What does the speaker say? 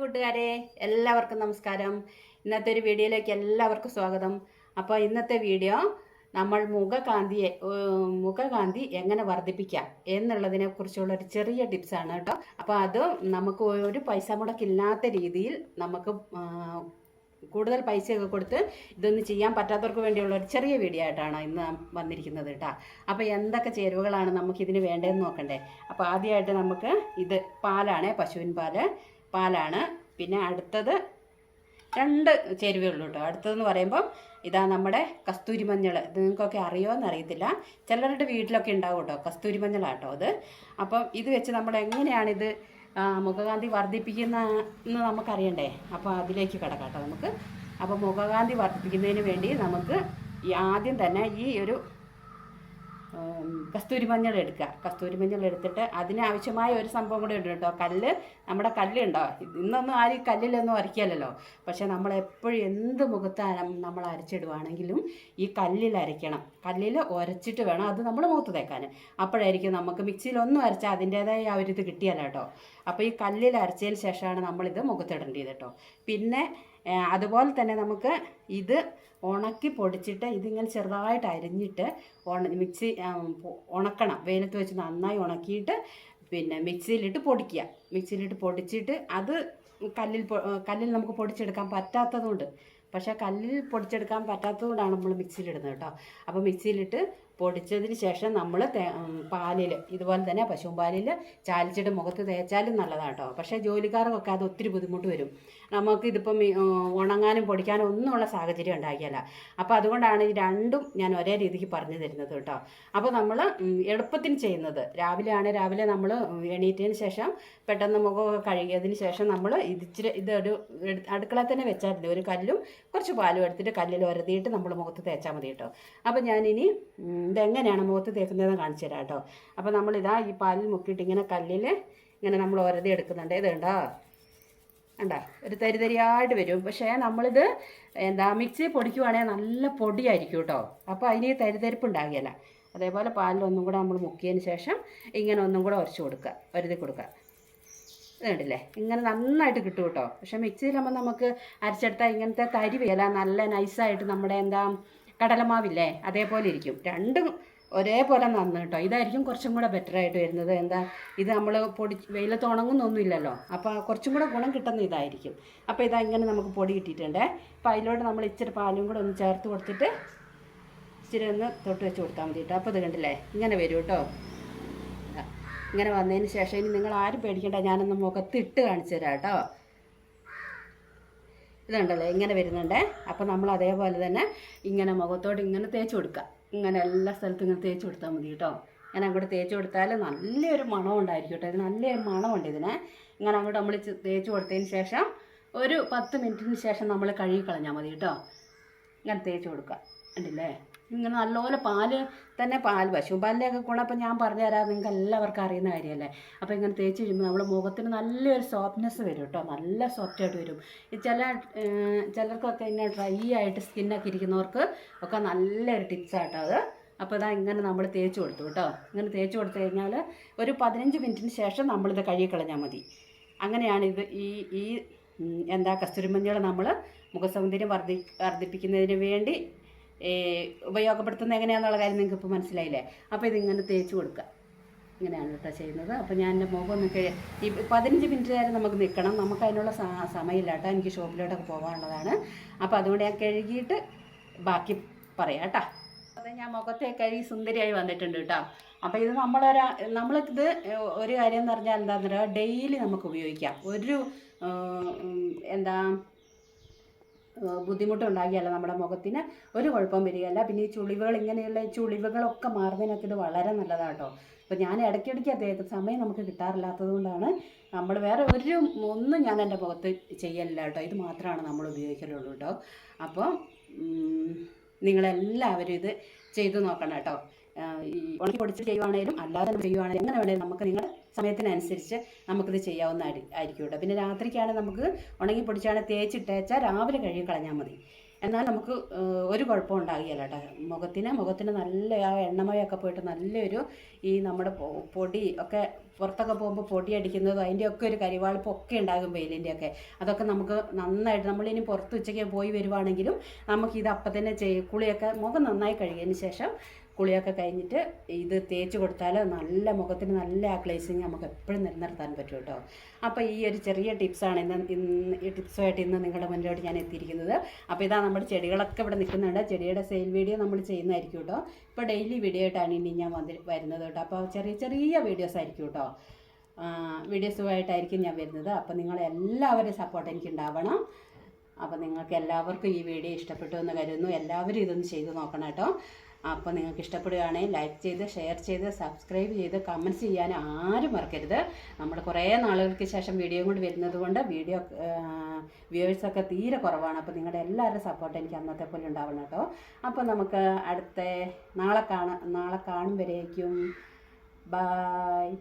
കൂട്ടുകാരെ എല്ലാവർക്കും നമസ്കാരം. ഇന്നത്തെ ഒരു വീഡിയോയിലേക്ക് എല്ലാവർക്കും സ്വാഗതം. അപ്പോൾ ഇന്നത്തെ വീഡിയോ നമ്മൾ മുഖകാന്തിയെ മുഖകാന്തി എങ്ങനെ വർദ്ധിപ്പിക്കാം എന്നുള്ളതിനെ കുറിച്ചുള്ള ഒരു ചെറിയ ടിപ്സാണ് കേട്ടോ. അപ്പോൾ അത് നമുക്ക് ഒരു പൈസ മുടക്കില്ലാത്ത രീതിയിൽ നമുക്ക് കൂടുതൽ പൈസയൊക്കെ കൊടുത്ത് ഇതൊന്നും ചെയ്യാൻ പറ്റാത്തവർക്ക് വേണ്ടിയുള്ള ഒരു ചെറിയ വീഡിയോ ആയിട്ടാണ് ഇന്ന് വന്നിരിക്കുന്നത് കേട്ടോ. അപ്പോൾ എന്തൊക്കെ ചേരുവകളാണ് നമുക്ക് ഇതിന് വേണ്ടതെന്ന് നോക്കണ്ടേ. അപ്പോൾ ആദ്യമായിട്ട് നമുക്ക് ഇത് പാലാണ് പശുവിൻ പാൽ. പാലാണ് പിന്നെ അടുത്തത് രണ്ട് ചേരുവയുള്ളൂ കേട്ടോ. അടുത്തതെന്ന് പറയുമ്പം ഇതാ നമ്മുടെ കസ്തൂരി മഞ്ഞൾ. ഇത് നിങ്ങൾക്കൊക്കെ അറിയുമോ അറിയത്തില്ല. ചിലരുടെ വീട്ടിലൊക്കെ ഉണ്ടാവും കേട്ടോ. കസ്തൂരി മഞ്ഞളാട്ടോ അത്. അപ്പം ഇത് വെച്ച് നമ്മൾ എങ്ങനെയാണിത് മുഖകാന്തി വർദ്ധിപ്പിക്കുന്ന എന്ന് നമുക്കറിയണ്ടേ? അപ്പോൾ അതിലേക്ക് കിടക്കാം നമുക്ക്. അപ്പോൾ മുഖകാന്തി വർദ്ധിപ്പിക്കുന്നതിന് വേണ്ടി നമുക്ക് ആദ്യം തന്നെ ഈ ഒരു കസ്തൂരി മഞ്ഞൾ എടുക്കുക. കസ്തൂരി മഞ്ഞൾ എടുത്തിട്ട് അതിനാവശ്യമായ ഒരു സംഭവം കൂടെ ഉണ്ട് കേട്ടോ. കല്ല് നമ്മുടെ കല്ലുണ്ടോ ഇന്നൊന്നും ആരും കല്ലിലൊന്നും അരയ്ക്കല്ലോ പക്ഷേ നമ്മൾ എപ്പോഴും എന്ത് മുഖത്താണ് നമ്മൾ അരച്ചിടുവാണെങ്കിലും ഈ കല്ലിൽ അരയ്ക്കണം. കല്ലിൽ ഉരച്ചിട്ട് വേണം അത് നമ്മൾ മുഖത്ത് തേക്കാൻ. അപ്പോഴായിരിക്കും നമുക്ക് മിക്സിയിലൊന്നും അരച്ചാൽ അതിന്റേതായ ആ ഒരു ഇത് കിട്ടിയല്ലോ കേട്ടോ. അപ്പോൾ ഈ കല്ലിൽ അരച്ചതിന് ശേഷമാണ് നമ്മളിത് മുഖത്തിടേണ്ടത് കേട്ടോ. പിന്നെ അതുപോലെ തന്നെ നമുക്ക് ഇത് ഉണക്കി പൊടിച്ചിട്ട് ഇതിങ്ങനെ ചെറുതായിട്ട് അരിഞ്ഞിട്ട് മിക്സി ഉണക്കണം. വെയിലത്ത് വെച്ച് നന്നായി ഉണക്കിയിട്ട് പിന്നെ മിക്സിയിലിട്ട് പൊടിക്കുക. മിക്സിയിലിട്ട് പൊടിച്ചിട്ട് അത് കല്ലിൽ കല്ലിൽ നമുക്ക് പൊടിച്ചെടുക്കാൻ പറ്റാത്തതുകൊണ്ട്. പക്ഷേ കല്ലിൽ പൊടിച്ചെടുക്കാൻ പറ്റാത്തതുകൊണ്ടാണ് നമ്മൾ മിക്സിയിലിടുന്നത് കേട്ടോ. അപ്പോൾ മിക്സിയിലിട്ട് പൊടിച്ചതിന് ശേഷം നമ്മൾ പാലിൽ ഇതുപോലെ തന്നെ പശുവും പാലിൽ ചാലിച്ചിട്ട് മുഖത്ത് തേച്ചാലും നല്ലതാണ് കേട്ടോ പക്ഷേ ജോലിക്കാർക്കൊക്കെ അത് ഒത്തിരി ബുദ്ധിമുട്ട് വരും. നമുക്ക് ഇതിപ്പം ഉണങ്ങാനും പൊടിക്കാനും ഒന്നുമുള്ള സാഹചര്യം ഉണ്ടാക്കിയല്ല അപ്പോൾ അതുകൊണ്ടാണ് ഈ രണ്ടും ഞാൻ ഒരേ രീതിക്ക് പറഞ്ഞു തരുന്നത് കേട്ടോ. അപ്പോൾ നമ്മൾ എളുപ്പത്തിന് ചെയ്യുന്നത്. രാവിലെ ആണ് രാവിലെ നമ്മൾ എണീറ്റതിന് ശേഷം പെട്ടെന്ന് മുഖമൊക്കെ കഴുകിയതിന് ശേഷം നമ്മൾ ഇതിച്ചിരി ഇതൊരു അടുക്കള തന്നെ വെച്ചാൽ ഒരു കല്ലും കുറച്ച് പാലും എടുത്തിട്ട് കല്ലിൽ ഉരതിയിട്ട് നമ്മൾ മുഖത്ത് തേച്ചാൽ മതി കേട്ടോ. അപ്പോൾ ഞാനിനി ഇതെങ്ങനെയാണ് മുഖത്ത് തേക്കുന്നതെന്ന് കാണിച്ചു തരാം കേട്ടോ. അപ്പോൾ നമ്മളിതാ ഈ പാലിൽ മുക്കിയിട്ട് ഇങ്ങനെ കല്ലിൽ ഇങ്ങനെ നമ്മൾ ഒരതി എടുക്കുന്നുണ്ട്. ഇത് കണ്ടോ? ഒരു തരിയായിട്ട് വരും. പക്ഷേ നമ്മളിത് എന്താ മിക്സി പൊടിക്കുവാണെങ്കിൽ നല്ല പൊടിയായിരിക്കും കേട്ടോ. അപ്പോൾ അതിന് തരിതരിപ്പ് ഉണ്ടാകുകയില്ല അതേപോലെ പാലിൽ ഒന്നും കൂടെ നമ്മൾ മുക്കിയതിന് ശേഷം ഇങ്ങനെ ഒന്നും കൂടെ ഉരച്ച് കൊടുക്കുക ഒരുതി കൊടുക്കുക. ഇത് കണ്ടില്ലേ? ഇങ്ങനെ നന്നായിട്ട് കിട്ടും കേട്ടോ. പക്ഷേ മിക്സിയിലാകുമ്പോൾ നമുക്ക് അരച്ചെടുത്താൽ ഇങ്ങനത്തെ തരി വേല നല്ല നൈസായിട്ട് നമ്മുടെ എന്താ കടലമാവില്ലേ? അതേപോലെ ഇരിക്കും. രണ്ടും ഒരേപോലെ നന്ന് കേട്ടോ. ഇതായിരിക്കും കുറച്ചും കൂടെ ബെറ്റർ ആയിട്ട് വരുന്നത്. എന്താ ഇത് നമ്മൾ പൊടി വെയിലത്ത് ഉണങ്ങുന്നൊന്നുമില്ലല്ലോ. അപ്പോൾ കുറച്ചും കൂടെ ഗുണം കിട്ടുന്ന ഇതായിരിക്കും. അപ്പോൾ ഇതാ ഇങ്ങനെ നമുക്ക് പൊടി കിട്ടിയിട്ടുണ്ട്. അപ്പോൾ അതിലോട്ട് നമ്മൾ ഇച്ചിരി പാലും കൂടെ ഒന്ന് ചേർത്ത് കൊടുത്തിട്ട് ഇച്ചിരി ഒന്ന് തൊട്ട് വെച്ച് കൊടുത്താൽ മതി കേട്ടോ. അപ്പോൾ ഇത് കണ്ടില്ലേ? ഇങ്ങനെ വരും കേട്ടോ. ഇങ്ങനെ വന്നതിന് ശേഷം ഇനി നിങ്ങൾ ആരും പേടിക്കണ്ട. ഞാനൊന്ന് മുഖത്ത് ഇട്ട് കാണിച്ചു തരാം കേട്ടോ. ഇതുണ്ടല്ലോ ഇങ്ങനെ വരുന്നുണ്ട്. അപ്പോൾ നമ്മൾ അതേപോലെ തന്നെ ഇങ്ങനെ മുഖത്തോട്ട് ഇങ്ങനെ തേച്ച് കൊടുക്കുക. ഇങ്ങനെ എല്ലാ സ്ഥലത്തും ഇങ്ങനെ തേച്ച് കൊടുത്താൽ മതി കേട്ടോ. ഇങ്ങനെ അങ്ങോട്ട് തേച്ച് കൊടുത്താൽ നല്ലൊരു മണം ഉണ്ടായിരിക്കും കേട്ടോ. ഇത് നല്ലൊരു മണമുണ്ട് ഇതിന്. ഇങ്ങനെ അങ്ങോട്ട് നമ്മൾ തേച്ച് കൊടുത്തതിന് ശേഷം ഒരു പത്ത് മിനിറ്റിന് ശേഷം നമ്മൾ കഴുകി കളഞ്ഞാൽ മതി കേട്ടോ. ഇങ്ങനെ തേച്ച് കൊടുക്കുക. ഉണ്ടല്ലേ ഇങ്ങനെ നല്ലപോലെ പാൽ തന്നെ പാൽ പശു പാലിന്റെയൊക്കെ ഗുണം ഇപ്പം ഞാൻ പറഞ്ഞു തരാം നിങ്ങൾക്ക് എല്ലാവർക്കും അറിയുന്ന കാര്യമല്ലേ? അപ്പോൾ ഇങ്ങനെ തേച്ച് കഴിയുമ്പോൾ നമ്മുടെ മുഖത്തിന് നല്ലൊരു സോഫ്റ്റ്നെസ് വരും കേട്ടോ. നല്ല സോഫ്റ്റ് ആയിട്ട് വരും. ചില ചിലർക്കൊക്കെ ഇങ്ങനെ ഡ്രൈ ആയിട്ട് സ്കിന്നൊക്കെ ഇരിക്കുന്നവർക്ക് ഒക്കെ നല്ലൊരു ടിപ്സാട്ടോ അത്. അപ്പോൾ ഇതാ ഇങ്ങനെ നമ്മൾ തേച്ച് കൊടുത്തു കേട്ടോ. ഇങ്ങനെ തേച്ച് കൊടുത്തു കഴിഞ്ഞാൽ ഒരു പതിനഞ്ച് മിനിറ്റിന് ശേഷം നമ്മളിത് കഴുകി കളഞ്ഞാൽ മതി. അങ്ങനെയാണ് ഇത് ഈ ഈ എന്താ കസ്തൂരിമഞ്ഞൾ നമ്മൾ മുഖസൗന്ദര്യം വർദ്ധി വർദ്ധിപ്പിക്കുന്നതിന് വേണ്ടി ഉപയോഗപ്പെടുത്തുന്നത് എങ്ങനെയാണെന്നുള്ള കാര്യം നിങ്ങൾക്ക് ഇപ്പോൾ മനസ്സിലായില്ലേ? അപ്പോൾ ഇതിങ്ങനെ തേച്ച് കൊടുക്കുക ഇങ്ങനെയാണ് കേട്ടോ ചെയ്യുന്നത്. അപ്പോൾ ഞാൻ എന്റെ മുഖം ഒന്ന് ഈ പതിനഞ്ച് മിനിറ്റ് നേരം നമുക്ക് നിൽക്കണം നമുക്ക് അതിനുള്ള സമയമില്ല കേട്ടോ എനിക്ക് ഷോപ്പിലോട്ടൊക്കെ പോകാനുള്ളതാണ് അപ്പോൾ അതുകൊണ്ട് ഞാൻ കഴുകിയിട്ട് ബാക്കി പറയാം കേട്ടോ അത് ഞാൻ മുഖത്തെ കഴുകി സുന്ദരിയായി വന്നിട്ടുണ്ട് കേട്ടോ അപ്പോൾ ഇത് നമ്മളൊരു നമ്മളിത് ഒരു കാര്യം എന്ന് പറഞ്ഞാൽ എന്താണെന്ന് പറയുക ഡെയിലി നമുക്ക് ഉപയോഗിക്കാം. ഒരു എന്താ ബുദ്ധിമുട്ടുണ്ടാകിയല്ല നമ്മുടെ മുഖത്തിന്? ഒരു കുഴപ്പം വരികയല്ല. പിന്നെ ഈ ചുളിവുകൾ ഇങ്ങനെയുള്ള ചുളിവുകളൊക്കെ മാറുന്നതിനൊക്കെ ഇത് വളരെ നല്ലതാണ് കേട്ടോ അപ്പോൾ ഞാൻ ഇടയ്ക്കിടയ്ക്ക് അദ്ദേഹത്തെ സമയം നമുക്ക് കിട്ടാറില്ലാത്തത് കൊണ്ടാണ് നമ്മൾ വേറെ ഒരു ഒന്നും ഞാൻ എന്റെ മുഖത്ത് ചെയ്യലില്ല കേട്ടോ. ഇത് മാത്രമാണ് നമ്മൾ ഉപയോഗിക്കലുള്ളൂ കേട്ടോ. അപ്പോൾ നിങ്ങളെല്ലാവരും ഇത് ചെയ്തു നോക്കണം കേട്ടോ. ഈ ഉണക്കി പൊടിച്ച് ചെയ്യുവാണേലും അല്ലാതെ ചെയ്യുവാണേലും എങ്ങനെ വേണേലും നമുക്ക് നിങ്ങൾ സമയത്തിനനുസരിച്ച് നമുക്കിത് ചെയ്യാവുന്ന ആയിരിക്കും കേട്ടോ. പിന്നെ രാത്രിക്കാണ് നമുക്ക് ഉണങ്ങി പൊടിച്ചാണ് തേച്ചിട്ടേച്ചാൽ രാവിലെ കഴുകി കളഞ്ഞാൽ മതി. എന്നാൽ നമുക്ക് ഒരു കുഴപ്പം ഉണ്ടാകില്ല കേട്ടോ. മുഖത്തിന് മുഖത്തിന് നല്ല ആ എണ്ണമയൊക്കെ പോയിട്ട് നല്ലൊരു ഈ നമ്മുടെ പൊടി ഒക്കെ പുറത്തൊക്കെ പോകുമ്പോൾ പൊടി അടിക്കുന്നതും അതിന്റെ ഒക്കെ ഒരു കരിവാളിപ്പൊക്കെ ഉണ്ടാകും വെയിലിന്റെ ഒക്കെ അതൊക്കെ നമുക്ക് നന്നായിട്ട് നമ്മളിനി പുറത്ത് ഉച്ചയ്ക്ക് പോയി വരുവാണെങ്കിലും നമുക്കിത് അപ്പം തന്നെ ചെയ്യും കുളിയൊക്കെ മുഖം നന്നായി കഴുകിയതിന് ശേഷം കുളിയൊക്കെ കഴിഞ്ഞിട്ട് ഇത് തേച്ച് കൊടുത്താൽ നല്ല മുഖത്തിന് നല്ല ആ നമുക്ക് എപ്പോഴും നിലനിർത്താൻ പറ്റും കേട്ടോ. അപ്പോൾ ഈ ഒരു ചെറിയ ടിപ്സാണ് ഇന്ന് ഇന്ന് ഈ ടിപ്സുമായിട്ട് ഇന്ന് നിങ്ങളുടെ മുന്നിലോട്ട് ഞാൻ എത്തിയിരിക്കുന്നത്. അപ്പോൾ ഇതാ നമ്മുടെ ചെടികളൊക്കെ ഇവിടെ നിൽക്കുന്നുണ്ട്. ചെടിയുടെ സെയിൽ വീഡിയോ നമ്മൾ ചെയ്യുന്നതായിരിക്കും കേട്ടോ. ഇപ്പോൾ ഡെയിലി വീഡിയോ ആയിട്ടാണ് ഇനി ഞാൻ വന്നി വരുന്നത് കേട്ടോ. അപ്പോൾ ചെറിയ ചെറിയ വീഡിയോസ് ആയിരിക്കും കേട്ടോ. വീഡിയോസുമായിട്ടായിരിക്കും ഞാൻ വരുന്നത്. അപ്പോൾ നിങ്ങളെല്ലാവരും സപ്പോർട്ട് എനിക്ക് ഉണ്ടാവണം അപ്പോൾ നിങ്ങൾക്ക് എല്ലാവർക്കും ഈ വീഡിയോ ഇഷ്ടപ്പെട്ടു എന്ന് കരുതുന്നു. എല്ലാവരും ഇതൊന്ന് ചെയ്ത് നോക്കണം കേട്ടോ. അപ്പോൾ നിങ്ങൾക്ക് ഇഷ്ടപ്പെടുകയാണെങ്കിൽ ലൈക്ക് ചെയ്ത് ഷെയർ ചെയ്ത് സബ്സ്ക്രൈബ് ചെയ്ത് കമന്റ്സ് ചെയ്യാൻ ആരും മറക്കരുത്. നമ്മൾ കുറേ നാളുകൾക്ക് ശേഷം വീഡിയോ കൊണ്ട് വരുന്നത് കൊണ്ട് വീഡിയോ വ്യൂവേഴ്സൊക്കെ തീരെ കുറവാണ്. അപ്പോൾ നിങ്ങളുടെ എല്ലാവരുടെ സപ്പോർട്ട് എനിക്ക് അന്നത്തെ പോലെ ഉണ്ടാവണം കേട്ടോ. അപ്പോൾ നമുക്ക് അടുത്ത നാളെ കാണാം നാളെ കാണും കാണുമ്പോഴേക്കും ബായ്